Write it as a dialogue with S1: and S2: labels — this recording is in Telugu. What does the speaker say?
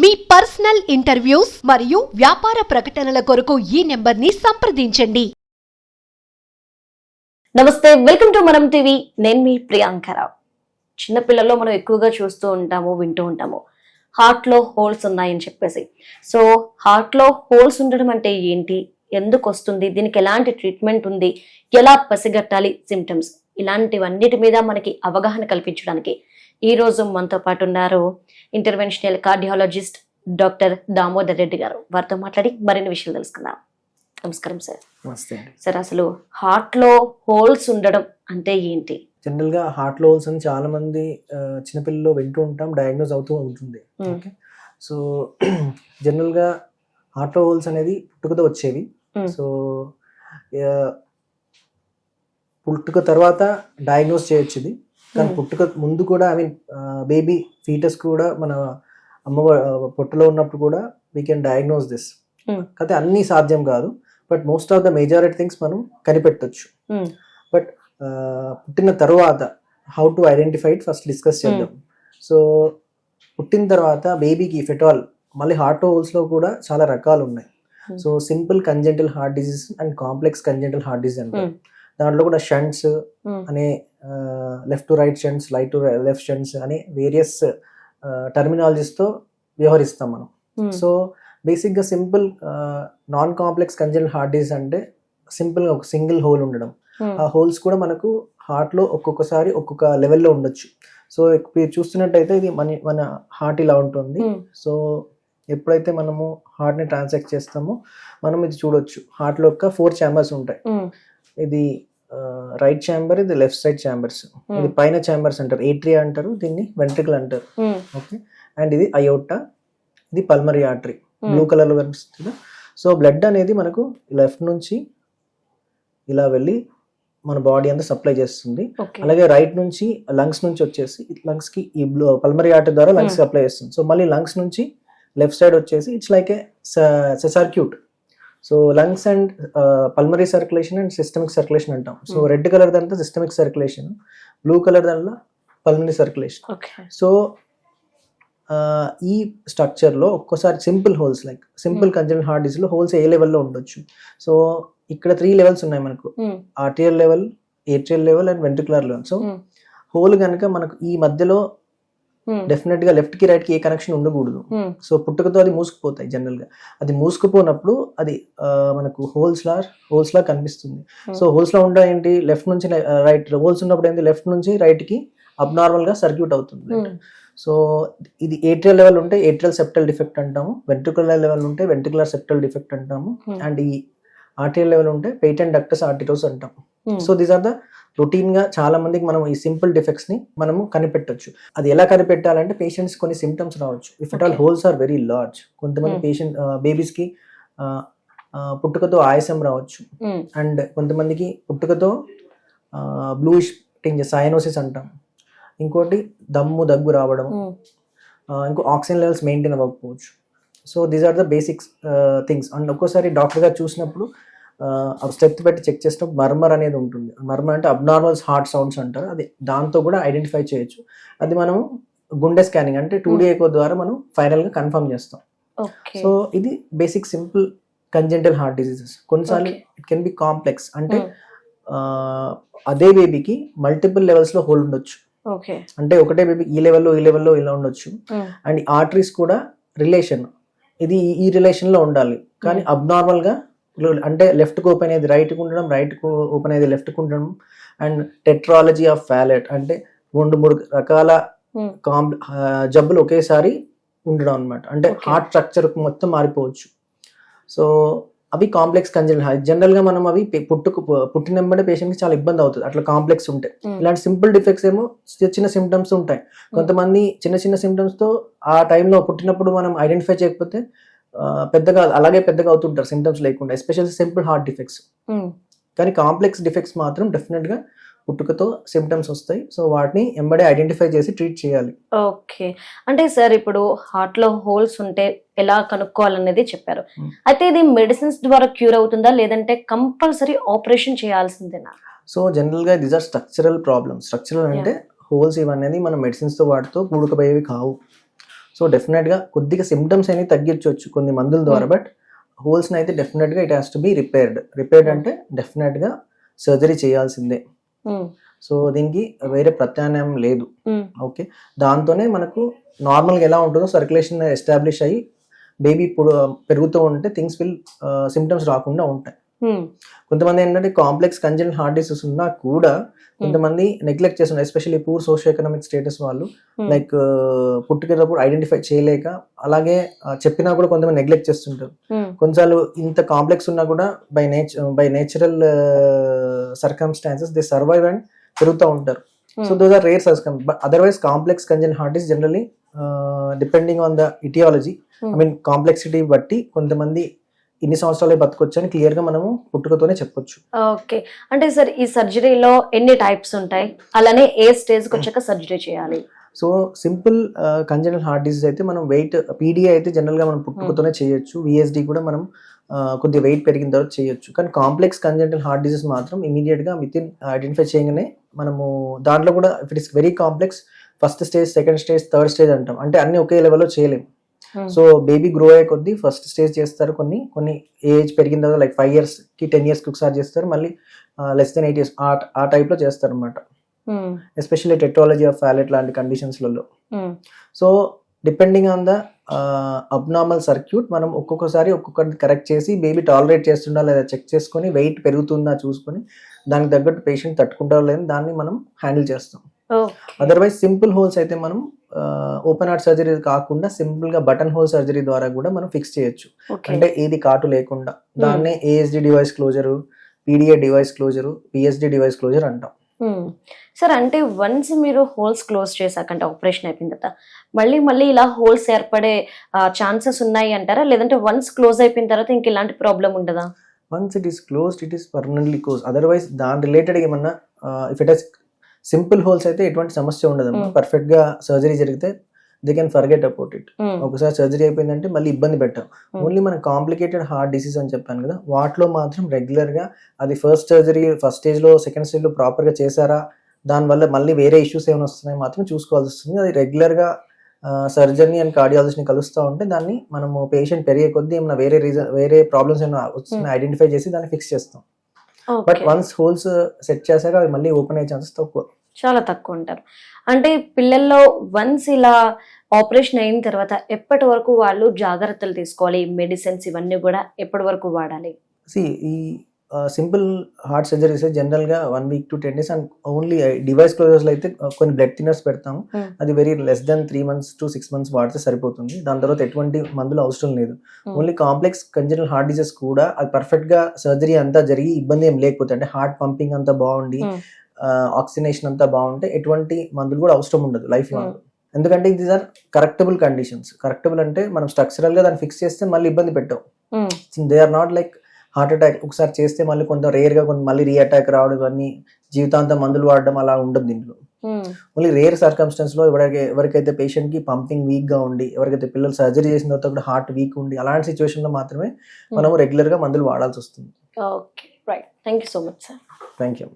S1: మీ పర్సనల్ ఇంటర్వ్యూస్ మరియు వ్యాపార ప్రకటనల కొరకు ఈ నెంబర్ని సంప్రదించండి.
S2: నమస్తే వెల్కమ్ టు మనం టీవీ. నేను మీ ప్రియాంకరావు చిన్నపిల్లల్లో మనం ఎక్కువగా చూస్తూ ఉంటాము వింటూ ఉంటాము. హార్ట్లో హోల్స్ ఉన్నాయని చెప్పేసి. సో హార్ట్లో హోల్స్ ఉండడం అంటే ఏంటి? ఎందుకు వస్తుంది? దీనికి ఎలాంటి ట్రీట్మెంట్ ఉంది? ఎలా పసిగట్టాలి? సిమ్టమ్స్ ఇలాంటివన్నిటి మీద మనకి అవగాహన కల్పించడానికి ఈ రోజు మనతో పాటు ఉన్నారు interventional cardiologist doctor Damodar Reddy garu. వారితో మాట్లాడి మరిన్ని విషయాలు తెలుసుకుందాం. నమస్కారం సార్. సార్ అసలు హార్ట్లో హోల్స్ ఉండడం అంటే ఏంటి?
S3: జనరల్గా హార్ట్ హోల్స్ అని చాలా మంది చిన్నపిల్లలు వింటూ ఉంటాం డయాగ్నోస్ అవుతూ ఉంటుంది.
S2: Hmm.
S3: ఓకే సో జనరల్గా హార్ట్ హోల్స్ అనేది పుట్టుకతో వచ్చేవి.
S2: Hmm.
S3: సో ఆ, పుట్టుక తర్వాత డయాగ్నోస్ చేయొచ్చు ఇది. కానీ
S2: Hmm.
S3: పుట్టుక ముందు కూడా ఐ మీన్ బేబీ ఫీటస్ కూడా మన అమ్మ పొట్టులో ఉన్నప్పుడు కూడా we can diagnose this
S2: Hmm.
S3: కాకపోతే అన్నీ సాధ్యం కాదు but most of the majority things మనం కనిపెట్టొచ్చు
S2: Hmm.
S3: బట్ పుట్టిన తర్వాత how to identify first discuss చేద్దాం సో పుట్టిన తర్వాత బేబీకి ఇఫ్ ఎట్ ఆల్ మళ్ళీ హార్ట్ హోల్స్లో కూడా చాలా రకాలు ఉన్నాయి
S2: Hmm.
S3: So simple congenital heart disease and complex congenital heart disease అంటారు
S2: Hmm.
S3: దాంట్లో కూడా షంట్స్
S2: Hmm.
S3: అనే left to right shunts right to left shunts అనే వేరియస్ టర్మినాలజీస్తో వ్యవహరిస్తాం మనం
S2: Hmm.
S3: సో బేసిక్గా simple non complex congenital heart disease అంటే సింపుల్గా ఒక సింగిల్ హోల్ ఉండడం
S2: Hmm.
S3: ఆ హోల్స్ కూడా మనకు హార్ట్లో ఒక్కొక్కసారి ఒక్కొక్క లెవెల్లో ఉండొచ్చు సో మీరు చూస్తున్నట్టయితే ఇది మన మన హార్ట్ ఇలా ఉంటుంది
S2: Hmm.
S3: సో ఎప్పుడైతే మనము హార్ట్ని ట్రాన్సాక్ట్ చేస్తామో మనం ఇది చూడొచ్చు హార్ట్లో యొక్క ఫోర్ ఛాంబర్స్ ఉంటాయి
S2: Hmm.
S3: ఇది రైట్ ఛాంబర్ ఇది లెఫ్ట్ సైడ్ ఛాంబర్స్ ఇది పైన ఛాంబర్స్ అంటారు. ఏట్రియా అంటారు దీన్ని వెంట్రికల్ అంటారు.
S2: Hmm.
S3: ఓకే అండ్ ఇది అయోటా ఇది పల్మరీ ఆర్టరీ
S2: Hmm.
S3: బ్లూ కలర్లో కనిపిస్తుంది. సో బ్లడ్ అనేది మనకు లెఫ్ట్ నుంచి ఇలా వెళ్ళి మన బాడీ అంతా సప్లై చేస్తుంది. అలాగే రైట్ నుంచి లంగ్స్ నుంచి వచ్చేసి లంగ్స్కి ఈ బ్లూ పల్మరీ ఆర్టరీ ద్వారా లంగ్స్
S2: Hmm.
S3: సప్లై చేస్తుంది. సో మళ్ళీ లంగ్స్ నుంచి లెఫ్ట్ సైడ్ వచ్చేసి it's like a circuit so lungs and pulmonary circulation and systemic circulation అంటాం సో
S2: Hmm.
S3: రెడ్ కలర్ దాంట్లో సిస్టమిక్ సర్క్యులేషన్ బ్లూ కలర్ దాంట్లో పల్మరీ సర్క్యులేషన్. సో ఈ స్ట్రక్చర్లో ఒక్కోసారి simple holes like simple congenital heart డిసీజ్లో holes ఏ లెవెల్లో ఉండొచ్చు సో ఇక్కడ త్రీ లెవెల్స్ ఉన్నాయి మనకు
S2: Hmm.
S3: Arterial level atrial level and ventricular level so
S2: Hmm.
S3: Hole కనుక మనకు ఈ మధ్యలో
S2: Hmm.
S3: డెఫినెట్గా లెఫ్ట్కి రైట్కి ఏ కనెక్షన్ ఉండకూడదు
S2: Hmm.
S3: సో పుట్టుకతో అది మూసుకుపోతాయి జనరల్గా అది మూసుకుపోయినప్పుడు అది మనకు హోల్స్ లా హోల్స్ లా కనిపిస్తుంది
S2: Hmm.
S3: సో హోల్స్లో ఉండే ఏంటి లెఫ్ట్ నుంచి రైట్ హోల్స్ ఉన్నప్పుడు ఏంటి లెఫ్ట్ నుంచి రైట్కి అబ్నార్మల్గా సర్క్యూట్ అవుతుంది
S2: Hmm.
S3: సో ఇది ఏట్రియల్ లెవెల్ ఉంటే ఏట్రియల్ సెప్టల్ డిఫెక్ట్ అంటాము వెంట్రికులర్ లెవెల్ ఉంటే వెంట్రికులర్ సెప్టల్ డిఫెక్ట్ అంటాము
S2: Hmm.
S3: అండ్ ఈ ఆర్టియల్ లెవెల్ ఉంటే పేటెంట్ డక్టస్ ఆర్టిరోస్ అంటాం
S2: Hmm.
S3: So these are the రొటీన్గా చాలా మందికి మనం ఈ సింపుల్ డిఫెక్ట్స్ని మనము కనిపెట్టొచ్చు అది ఎలా కనిపెట్టాలంటే పేషెంట్స్ కొన్ని సిమ్టమ్స్ రావచ్చు if it all. Holes are very large కొంతమంది
S2: Hmm.
S3: పేషెంట్ బేబీస్కి పుట్టుకతో ఆయాసం రావచ్చు
S2: Hmm.
S3: అండ్ కొంతమందికి పుట్టుకతో బ్లూయిష్ టింజ్ సైనోసిస్ అంటాం ఇంకోటి దమ్ము దగ్గు రావడం
S2: Hmm.
S3: ఇంకో ఆక్సిజన్ లెవెల్స్ మెయింటైన్ అవ్వకపోవచ్చు so these are the basics things and ఒక్కోసారి డాక్టర్ గారు చూసినప్పుడు స్టెప్ పెట్టి చెక్ చేసినప్పుడు మర్మర్ అనేది ఉంటుంది మర్మర్ అంటే అబ్నార్మల్స్ హార్ట్ సౌండ్స్ అంటారు అది దాంతో కూడా ఐడెంటిఫై చేయొచ్చు అది మనం గుండె స్కానింగ్ అంటే టూ డీ ఎకో ద్వారా మనం ఫైనల్గా కన్ఫర్మ్ చేస్తాం. సో ఇది basic simple congenital heart diseases కొన్నిసార్లు. ఇట్ కెన్ బి కాంప్లెక్స్ అంటే
S2: Hmm.
S3: అదే బేబీకి మల్టిపుల్ లెవెల్స్లో హోల్ ఉండొచ్చు. అంటే ఒకటే బేబీ ఈ లెవెల్లో ఈ లెవెల్లో ఇలా ఉండొచ్చు
S2: Hmm.
S3: అండ్ ఆర్టరీస్ కూడా రిలేషన్ ఇది ఈ- ఈ రిలేషన్లో ఉండాలి కానీ అబ్నార్మల్గా లో- అంటే లెఫ్ట్కు ఓపెన్ అయ్యేది రైట్కు ఉండడం రైట్కు ఓపెన్ అయ్యేది లెఫ్ట్కు ఉండడం అండ్ టెట్రాలజీ ఆఫ్ ఫ్యాలెట్ అంటే రెండు మూడు రకాల
S2: Hmm.
S3: కాంప్ ఆ, జబ్బులు ఒకేసారి ఉండడం అన్నమాట అంటే. హార్ట్ స్ట్రక్చర్ మొత్తం మారిపోవచ్చు సో అవి కాంప్లెక్స్ కంజన్ జనరల్గా మనం అవి పుట్టుకు పుట్టినెంబడే పేషెంట్కి చాలా ఇబ్బంది అవుతుంది. అట్లా కాంప్లెక్స్ ఉంటాయి. ఇలాంటి సింపుల్ డిఫెక్ట్స్ ఏమో చిన్న చిన్న సిమ్టమ్స్ ఉంటాయి. కొంతమంది చిన్న చిన్న సిమ్టమ్స్తో ఆ టైంలో పుట్టినప్పుడు మనం ఐడెంటిఫై చేయకపోతే పెద్దగా అలాగే పెద్దగా అవుతుంటారు సిమ్టమ్స్ లేకుండా ఎస్పెషల్లీ సింపుల్ హార్ట్ డిఫెక్ట్స్. కానీ కాంప్లెక్స్ డిఫెక్ట్స్ మాత్రం డెఫినెట్గా పుట్టుకతో సిమ్టమ్స్ వస్తాయి. సో వాటిని ఎంబడే ఐడెంటిఫై చేసి ట్రీట్ చేయాలి.
S2: ఓకే అంటే సార్ ఇప్పుడు హార్ట్లో హోల్స్ ఉంటే ఎలా కనుక్కోవాలనేది చెప్పారు.
S3: Hmm.
S2: అయితే ఇది మెడిసిన్స్ ద్వారా క్యూర్ అవుతుందా? లేదంటే కంపల్సరీ ఆపరేషన్ చేయాల్సిందేనా?
S3: సో జనరల్గా these are structural problems structural అంటే హోల్స్ ఇవన్నీ మనం మెడిసిన్స్తో వాటితో పూడుకుపోయేవి కావు. సో డెఫినెట్గా కొద్దిగా సిమ్టమ్స్ అనేవి తగ్గించవచ్చు కొన్ని మందుల ద్వారా బట్ హోల్స్ని అయితే డెఫినెట్గా it has to be repaired repaired అంటే డెఫినెట్గా సర్జరీ చేయాల్సిందే. సో దీనికి వేరే ప్రత్యామ్నాయం లేదు. ఓకే. దాంతోనే మనకు నార్మల్గా ఎలా ఉంటుందో సర్క్యులేషన్ ఎస్టాబ్లిష్ అయ్యి బేబీ పెరుగుతూ ఉంటే థింగ్స్ విల్ సిమ్టమ్స్ రాకుండా ఉంటాయి. కొంతమంది ఏంటంటే కాంప్లెక్స్ కంజనల్ హార్ట్ డిసీజ్ ఉన్నా కూడా కొంతమంది నెగ్లెక్ట్ చేస్తున్నారు especially poor socio economic status వాళ్ళు
S2: Hmm.
S3: లైక్ పుట్టుకేటప్పుడు ఐడెంటిఫై చేయలేక అలాగే uh, చెప్పినా కూడా కొంతమంది నెగ్లెక్ట్ చేస్తుంటారు
S2: ఉమ్,
S3: కొన్నిసార్లు ఇంత కాంప్లెక్స్ ఉన్నా కూడా by nature by natural circumstances they survive and పెరుగుతూ ఉంటారు so
S2: Hmm.
S3: Those are rare circum otherwise complex congen heart is generally depending on the aetiology I
S2: Hmm.
S3: Mean complexity బట్టి కొంతమంది ఇన్ని సంవత్సరాలే బతకొచ్చు అని క్లియర్గా మనము పుట్టుకతోనే చెప్పొచ్చు.
S2: ఓకే అంటే సార్ ఈ సర్జరీలో ఎన్ని టైప్స్ ఉంటాయి? అలానే ఏ స్టేజ్కి వచ్చాక సర్జరీ చేయాలి?
S3: So simple congenital heart disease అయితే మనం వెయిట్ పీడిఏ అయితే జనరల్గా మనం పుట్టుకతోనే చేయొచ్చు. విఎస్డి కూడా మనం ఆ, కొద్దిగా వెయిట్ పెరిగిన తర్వాత చేయొచ్చు. కానీ కాంప్లెక్స్ కంజనల్ హార్ట్ డిసీజ్ మాత్రం ఇమీడియట్గా విత్ ఇన్ ఐడెంటిఫై చేయగానే మనము దాంట్లో కూడా if it is very complex first stage second stage third stage అంటాం. అంటే అన్ని ఒకే లెవెల్లో చేయలేము
S2: Hmm.
S3: సో బేబీ గ్రో అయ్యే కొద్దీ ఫస్ట్ స్టేజ్ చేస్తారు కొన్ని కొన్ని ఏజ్ పెరిగిన తర్వాత లైక్ ఫైవ్ ఇయర్స్కి టెన్ ఇయర్స్కి ఒకసారి చేస్తారు మళ్ళీ లెస్ దెన్ ఎయిట్ ఇయర్స్ ఆ ఆ type లో చేస్తారు అనమాట ఎస్పెషల్లీ టెట్రాలజీ ఆఫ్ ఫ్యాలెట్ లాంటి కండిషన్స్లలో so depending on the abnormal circuit మనం ఒక్కొక్కసారి ఒక్కొక్కటి కరెక్ట్ చేసి బేబీ టాలరేట్ చేస్తుందా లేదా చెక్ చేసుకొని వెయిట్ పెరుగుతుందా చూసుకొని దానికి తగ్గట్టు పేషెంట్ తట్టుకుంటారో లేదని దాన్ని మనం హ్యాండిల్ చేస్తాం. అదర్వైజ్ సింపుల్ హోల్స్ అయితే మనం ఓపెన్ హార్ట్ సర్జరీ కాకుండా సింపుల్గా బటన్ హోల్ సర్జరీ ద్వారా కూడా మనం ఫిక్స్ చేయొచ్చు. అంటే ఏది కాటు లేకుండా. దాన్నే ASD device closure PDA device closure PSD device closure అంటాం.
S2: సార్ అంటే వన్స్ మీరు హోల్స్ క్లోజ్ చేశాక అంటే ఆపరేషన్ అయిపోయిన తర్వాత మళ్ళీ మళ్ళీ ఇలా హోల్స్ ఏర్పడే ఛాన్సెస్ ఉన్నాయి అంటారా? లేదంటే వన్స్ క్లోజ్ అయిపోయిన తర్వాత ఇంక ఇలాంటి ప్రాబ్లం ఉండదా?
S3: Once it is closed it is permanently close otherwise దాని రిలేటెడ్ ఏమన్నా if it is simple holes అయితే ఎటువంటి సమస్య ఉండదు. పర్ఫెక్ట్గా సర్జరీ జరిగితే they can forget about it. ఒకసారి సర్జరీ అయిపోయిందంటే మళ్ళీ ఇబ్బంది పెట్టాం. ఓన్లీ మన కాంప్లికేటెడ్ హార్ట్ డిసీజ్ అని చెప్పాను కదా వాటిలో మాత్రం రెగ్యులర్గా అది ఫస్ట్ సర్జరీ ఫస్ట్ స్టేజ్లో సెకండ్ స్టేజ్లో ప్రాపర్గా చేశారా దానివల్ల మళ్ళీ వేరే ఇష్యూస్ ఏమైనా వస్తున్నాయి మాత్రం చూసుకోవాల్సి వస్తుంది. అది రెగ్యులర్గా సర్జరీ అండ్ కార్డియాలజిస్ట్ని కలుస్తూ ఉంటే దాన్ని మనము పేషెంట్ పెరిగే కొద్దీ ఏమైనా వేరే రీజన్ వేరే ప్రాబ్లమ్స్ ఏమైనా వస్తున్నాయి ఐడెంటిఫై చేసి దాన్ని ఫిక్స్ చేస్తాం. బట్. వన్స్ హోల్స్ సెట్ చేశాక అవి మళ్ళీ ఓపెన్ అయ్యే ఛాన్సెస్ తక్కువ.
S2: చాలా తక్కువ ఉంటారు. అంటే పిల్లల్లో వన్స్ ఇలా ఆపరేషన్ అయిన తర్వాత ఎప్పటి వరకు వాళ్ళు జాగ్రత్తలు తీసుకోవాలి? మెడిసిన్స్ ఇవన్నీ కూడా ఎప్పటి వరకు వాడాలి?
S3: సి ఈ సింపుల్ హార్ట్ సర్జరీస్ జనరల్గా one week to ten days and only device క్లోజర్స్లో అయితే కొన్ని బ్లడ్ థిన్నర్స్ పెడతాము
S2: Hmm.
S3: అది very less then three months to six months వాడితే సరిపోతుంది దాని తర్వాత ఎటువంటి మందులు అవసరం లేదు. Only complex congenital heart disease కూడా అది పర్ఫెక్ట్గా సర్జరీ అంతా జరిగి ఇబ్బంది ఏం లేకపోతే అంటే హార్ట్ పంపింగ్ అంతా బాగుండి
S2: Hmm.
S3: ఆక్సిజనేషన్ అంతా బాగుంటే ఎటువంటి మందులు కూడా అవసరం ఉండదు లైఫ్ లాంగ్
S2: Hmm.
S3: ఎందుకంటే ఇది ఆర్ కరెక్టబుల్ కండిషన్స్ కరెక్టబుల్ అంటే మనం స్ట్రక్చరల్గా దాన్ని ఫిక్స్ చేస్తే మళ్ళీ ఇబ్బంది పెట్టాం they are not like heart attack ఒకసారి చేస్తే మళ్ళీ కొంత రేర్గా కొంత మళ్ళీ రీ అటాక్ రావడం ఇవన్నీ జీవితాంతం మందులు వాడడం అలా ఉండదు దీంట్లో ఓన్లీ రేర్ సర్కమ్స్టెన్స్లో ఎవరికి ఎవరికైతే పేషెంట్కి పంపింగ్ వీక్గా ఉండి ఎవరికైతే పిల్లలు సర్జరీ చేసిన తర్వాత కూడా హార్ట్ వీక్ ఉండి అలాంటి సిచ్యువేషన్లో మాత్రమే మనము రెగ్యులర్గా మందులు వాడాల్సి వస్తుంది.
S2: Okay. Right. Thank you so much sir.
S3: Thank you